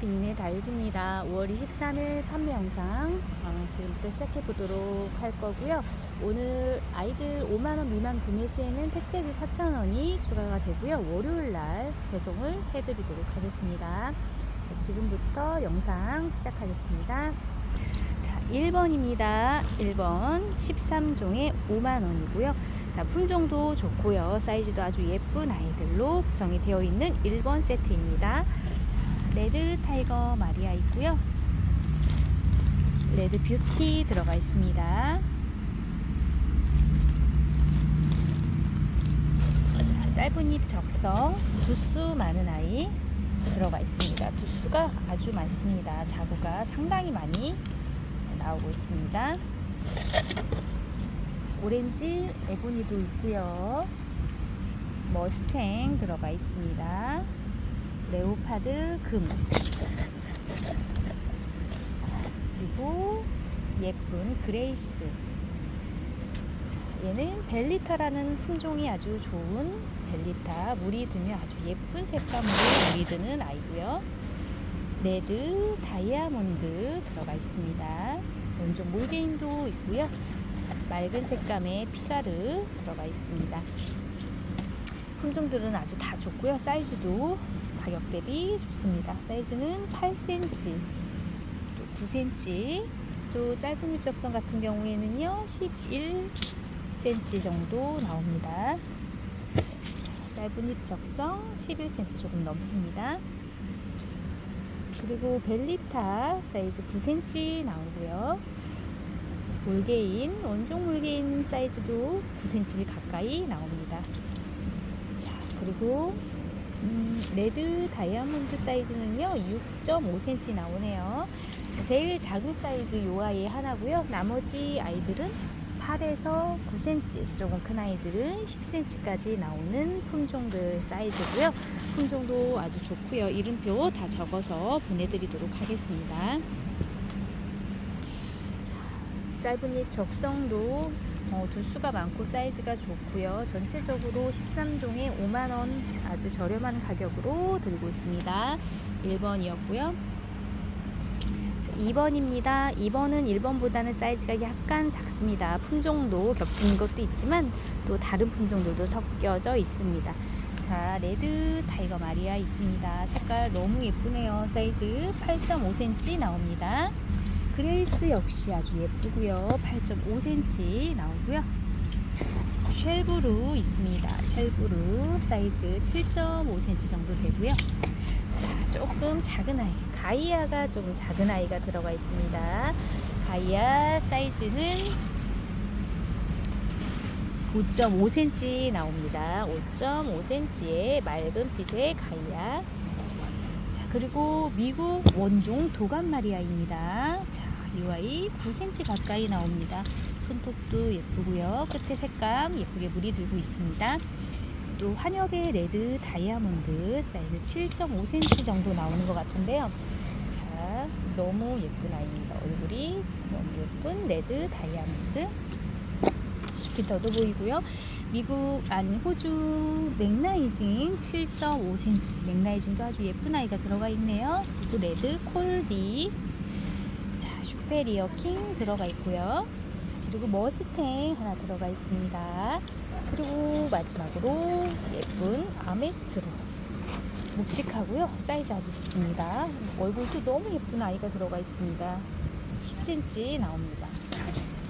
비닌의 다육입니다. 5월 23일 판매 영상 어, 지금부터 시작해 보도록 할 거고요. 오늘 아이들 5만원 미만 구매 시에는 택배비 4,000원이 추가가 되고요. 월요일 날 배송을 해드리도록 하겠습니다. 자, 지금부터 영상 시작하겠습니다. 자, 1번입니다. 1번 13종에 5만원이고요. 자, 품종도 좋고요. 사이즈도 아주 예쁜 아이들로 구성이 되어 있는 1번 세트입니다. 자, 레드 타이거 마리아 있고요. 레드 뷰티 들어가 있습니다. 자, 짧은 잎 적성, 두수 많은 아이 들어가 있습니다. 두수가 아주 많습니다. 자구가 상당히 많이 나오고 있습니다. 오렌지 에보니도 있고요. 머스탱 들어가 있습니다. 레오파드 금 그리고 예쁜 그레이스 자, 얘는 벨리타라는 품종이 아주 좋은 벨리타 물이 들면 아주 예쁜 색감으로 물이 드는 아이고요. 레드 다이아몬드 들어가 있습니다. 온종 몰게인도 있고요. 맑은 색감의 피가르 들어가 있습니다. 품종들은 아주 다 좋고요. 사이즈도 가격 대비 좋습니다. 사이즈는 8cm, 또 9cm, 또 짧은 입적성 같은 경우에는요 11cm 정도 나옵니다. 짧은 입적성 11cm 조금 넘습니다. 그리고 벨리타 사이즈 9cm 나오고요. 물개인, 원종 물개인 사이즈도 9cm 가까이 나옵니다. 자, 그리고 음, 레드 다이아몬드 사이즈는요 6.5cm 나오네요. 자, 제일 작은 사이즈 요 아이 하나고요. 나머지 아이들은 8에서 9cm, 조금 큰 아이들은 10cm까지 나오는 품종들 사이즈고요. 품종도 아주 좋고요. 이름표 다 적어서 보내드리도록 하겠습니다. 짧은 잎 적성도 어, 두수가 많고 사이즈가 좋고요. 전체적으로 13종에 5만원 아주 저렴한 가격으로 드리고 있습니다. 1번이었고요. 2번입니다. 2번은 1번보다는 사이즈가 약간 작습니다. 품종도 겹치는 것도 있지만 또 다른 품종들도 섞여져 있습니다. 자, 레드 타이거 마리아 있습니다. 색깔 너무 예쁘네요. 사이즈 8.5cm 나옵니다. 그레이스 역시 아주 예쁘고요. 8.5cm 나오고요. 쉘브루 있습니다. 쉘브루 사이즈 7.5cm 정도 되고요. 자, 조금 작은 아이, 가이아가 조금 작은 아이가 들어가 있습니다. 가이아 사이즈는 5.5cm 나옵니다. 5.5cm의 맑은 빛의 가이아. 자, 그리고 미국 원종 도감 마리아입니다. 자, 이 아이 9cm 가까이 나옵니다. 손톱도 예쁘고요. 끝에 색감 예쁘게 물이 들고 있습니다. 또 환엽의 레드 다이아몬드 사이즈 7.5cm 정도 나오는 것 같은데요. 자, 너무 예쁜 아이입니다. 얼굴이 너무 예쁜 레드 다이아몬드. 주피터도 보이고요. 미국 아니 호주 맥라이징 7.5cm 맥라이징도 아주 예쁜 아이가 들어가 있네요. 그리고 레드 콜디 자 슈페리어 킹 들어가 있고요. 자, 그리고 머스탱 하나 들어가 있습니다. 그리고 마지막으로 예쁜 아메스트로 묵직하고요. 사이즈 아주 좋습니다. 얼굴도 너무 예쁜 아이가 들어가 있습니다. 10cm 나옵니다.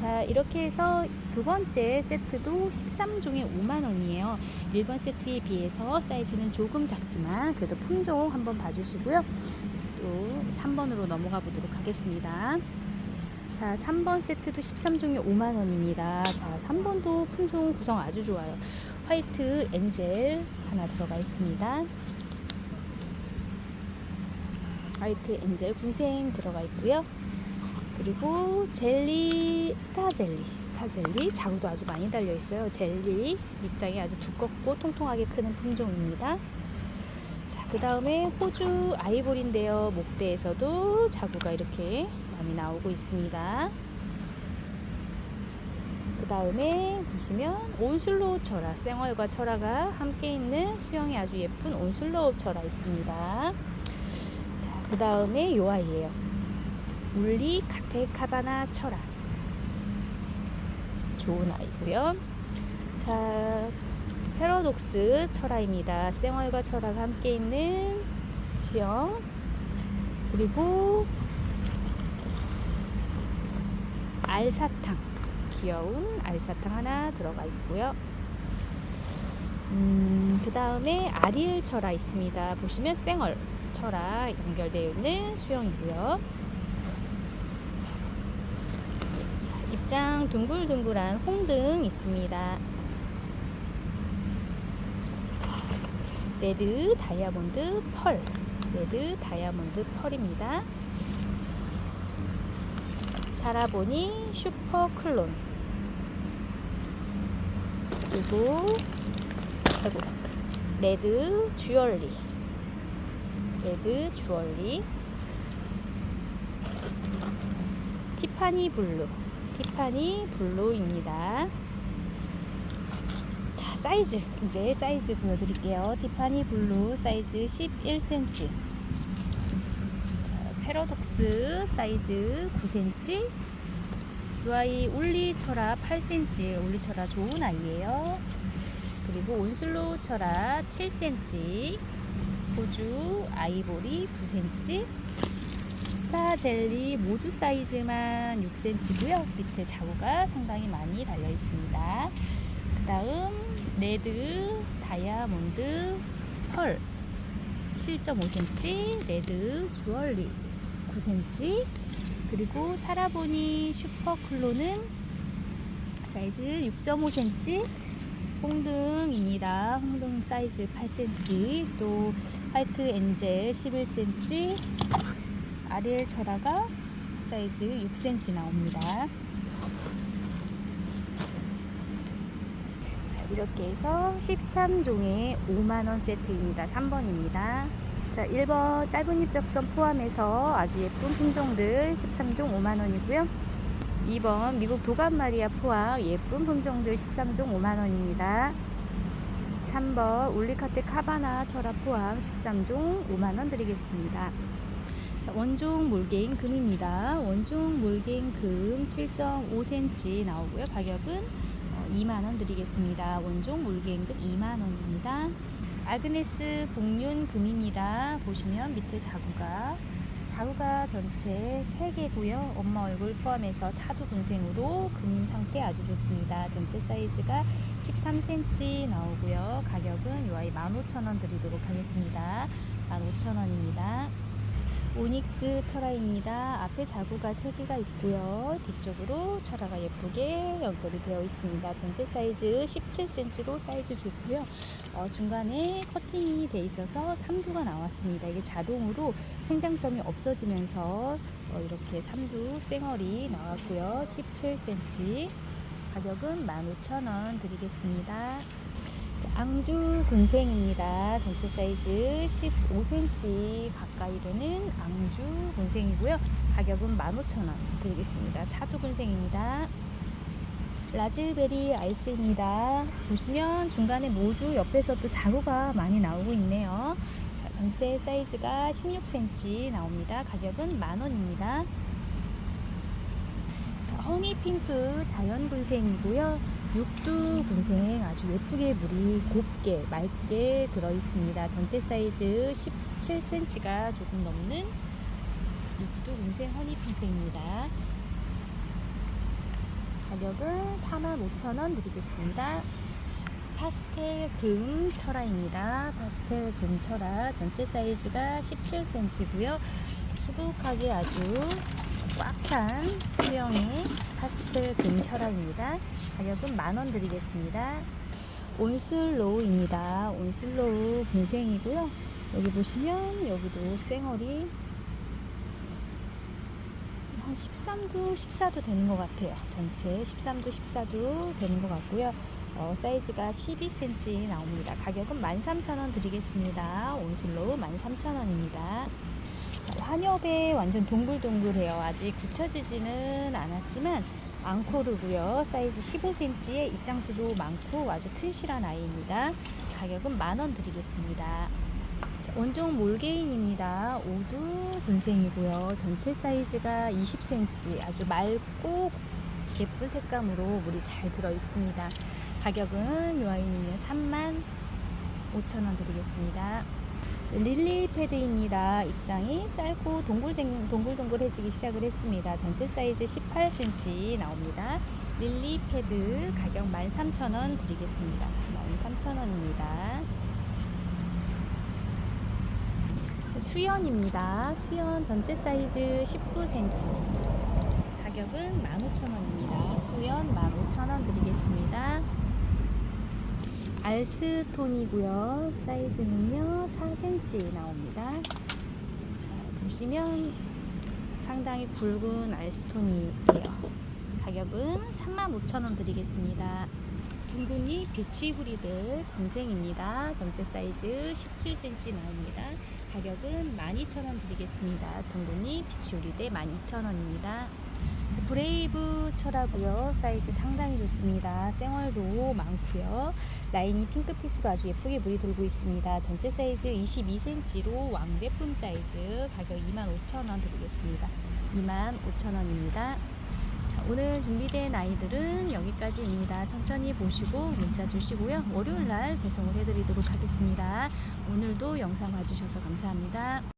자 이렇게 해서 두 번째 세트도 13종에 5만원이에요 1번 세트에 비해서 사이즈는 조금 작지만 그래도 품종 한번 봐주시고요 또 3번으로 넘어가 보도록 하겠습니다. 자 3번 세트도 13종에 5만원입니다. 자 3번도 품종 구성 아주 좋아요. 화이트 엔젤 하나 들어가 있습니다. 화이트 엔젤 군생 들어가 있고요. 그리고 젤리 스타 젤리. 스타 젤리 자구도 아주 많이 달려 있어요. 젤리 입장이 아주 두껍고 통통하게 크는 품종입니다. 자 그 다음에 호주 아이보리인데요 목대에서도 자구가 이렇게 많이 나오고 있습니다 그 다음에 보시면 온슬로우 철화 생얼과 철화가 함께 있는 수영이 아주 예쁜 온슬로우 철화 있습니다 자 그 다음에 요 아이예요. 울리 카테카바나 철아. 좋은 아이고요. 자, 패러독스 철아입니다. 생활과 철아가 함께 있는 수영. 그리고 알사탕. 귀여운 알사탕 하나 들어가 있고요. 음, 그 다음에 아리엘 철아 있습니다. 보시면 생얼 철아 연결되어 있는 수영이고요. 자, 입장 둥글둥글한 홍등 있습니다. 레드 다이아몬드 펄. 레드 다이아몬드 펄입니다. 사라보니 슈퍼 클론. 그리고 아이고, 레드 주얼리. 레드 주얼리. 티파니 블루. 티파니 블루입니다. 자, 사이즈. 이제 사이즈 보여드릴게요. 티파니 블루 사이즈 11cm. 자, 패러독스 사이즈 9cm. 이 아이 올리철아 8cm. 올리철아 좋은 아이예요. 그리고 온슬로우 철아 7cm, 호주 아이보리 9cm, 스타 젤리 모주 사이즈만 6cm고요. 밑에 자구가 상당히 많이 달려 있습니다. 그 다음 레드 다이아몬드 펄. 7.5cm, 레드 주얼리. 9cm, 그리고 사라보니 슈퍼클로는 사이즈 6.5cm, 홍등입니다. 홍등 사이즈 8cm, 또 화이트 엔젤 11cm, 아리엘 철화가 사이즈 6cm 나옵니다. 자, 이렇게 해서 13종의 5만원 세트입니다. 3번입니다. 자, 1번 짧은 입적선 포함해서 아주 예쁜 품종들 13종 5만원이고요. 2번 미국 도감 마리아 포함 예쁜 품종들 13종 5만원입니다. 3번 울리카테 카바나 철화 포함 13종 5만원 드리겠습니다. 자, 원종 몰개인 금입니다. 원종 몰개인 금 7.5cm 나오고요. 가격은 2만원 드리겠습니다. 원종 몰개인 금 2만원입니다. 아그네스 복륜 금입니다. 보시면 밑에 자구가 자구가 전체 3개고요. 엄마 얼굴 포함해서 사두 분생으로 금 상태 아주 좋습니다. 전체 사이즈가 13cm 나오고요. 가격은 이 아이 15,000원 드리도록 하겠습니다. 15,000원입니다. 오닉스 철화입니다. 앞에 자구가 3개가 있고요. 뒤쪽으로 철화가 예쁘게 연결이 되어 있습니다. 전체 사이즈 17cm로 사이즈 좋고요. 어, 중간에 커팅이 돼 있어서 삼두가 나왔습니다. 이게 자동으로 생장점이 없어지면서 어, 이렇게 삼두 쌩얼이 나왔고요. 17cm 가격은 15,000원 드리겠습니다. 자, 앙주 군생입니다. 전체 사이즈 15cm 가까이 되는 앙주 군생이고요. 가격은 15,000원 드리겠습니다. 사두 군생입니다. 라즈베리 아이스입니다. 보시면 중간에 모주 옆에서도 자루가 많이 나오고 있네요. 자, 전체 사이즈가 16cm 나옵니다. 가격은 만원입니다. 자, 허니핑크 자연군생이고요. 육두 군생 아주 예쁘게 물이 곱게 맑게 들어 있습니다. 전체 사이즈 17cm가 조금 넘는 육두 군생 허니핑크입니다. 가격은 45,000원 드리겠습니다. 파스텔 금 철화입니다. 파스텔 금 철화 전체 사이즈가 17cm고요. 수북하게 아주 꽉 찬 수영의 파스텔 금 철화입니다. 가격은 만원 드리겠습니다. 온슬로우입니다. 온슬로우 분생이고요. 여기 보시면 여기도 쌩얼이 한 13도, 14도 되는 것 같아요. 전체 13도, 14도 되는 것 같고요. 어, 사이즈가 12cm 나옵니다. 가격은 13,000원 드리겠습니다. 온슬로우 13,000원입니다. 환엽에 완전 동글동글해요. 아직 굳혀지지는 않았지만 앙코르고요. 사이즈 15cm에 입장수도 많고 아주 튼실한 아이입니다. 가격은 만원 드리겠습니다. 자, 원종 몰게인입니다. 오두 분생이고요. 전체 사이즈가 20cm 아주 맑고 예쁜 색감으로 물이 잘 들어 있습니다. 가격은 이 아이는요 3만 5천 원 드리겠습니다. 릴리 패드입니다. 입장이 짧고 동글동글해지기 시작을 했습니다. 전체 사이즈 18cm 나옵니다. 릴리 패드 가격 13,000원 드리겠습니다. 13,000원입니다. 수연입니다. 수연 전체 사이즈 19cm. 가격은 15,000원입니다. 수연 15,000원 드리겠습니다. 알스톤이고요. 사이즈는요 4cm 나옵니다. 자, 보시면 상당히 굵은 알스톤이에요. 가격은 35,000원 드리겠습니다. 둥근이 비치 후리들 분생입니다. 전체 사이즈 17cm 나옵니다. 가격은 12,000원 드리겠습니다. 둥근이 비치 후리대 12,000원입니다. 브레이브 철하고요. 사이즈 상당히 좋습니다. 생얼도 많고요. 라인이 핑크빛으로 아주 예쁘게 물이 돌고 있습니다. 전체 사이즈 22cm로 왕대품 사이즈 가격 25,000원 드리겠습니다. 25,000원입니다. 오늘 준비된 아이들은 여기까지입니다. 천천히 보시고 문자 주시고요. 월요일 날 배송을 해드리도록 하겠습니다. 오늘도 영상 봐주셔서 감사합니다.